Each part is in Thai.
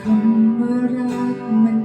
คำว่ารักมัน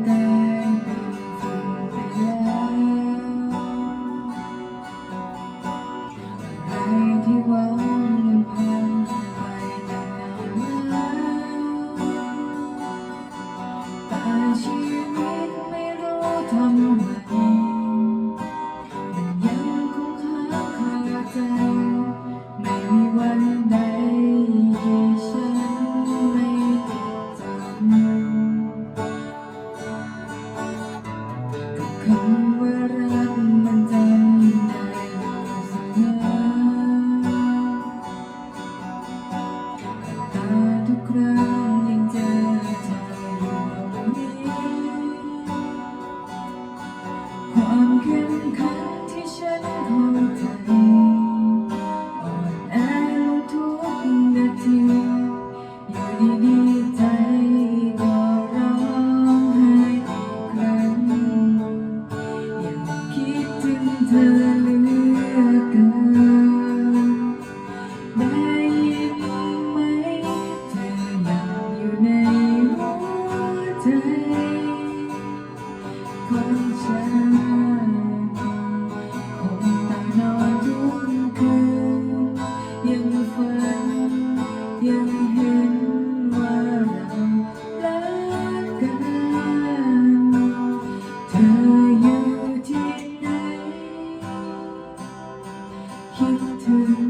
ถึง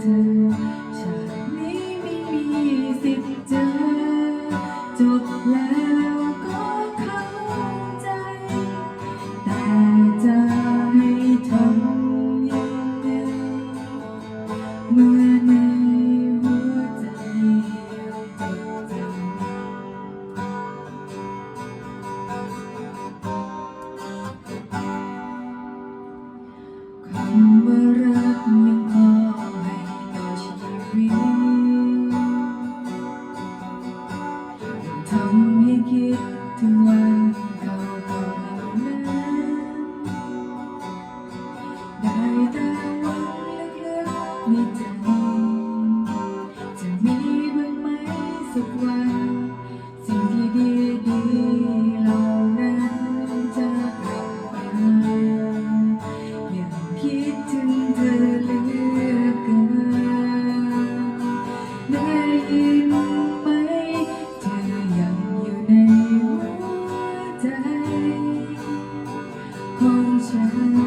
เธอชาตินี้ไม่มีสิทธิ์เจอ จบแล้วก็เข้าใจ แต่จะให้ยังไง we time.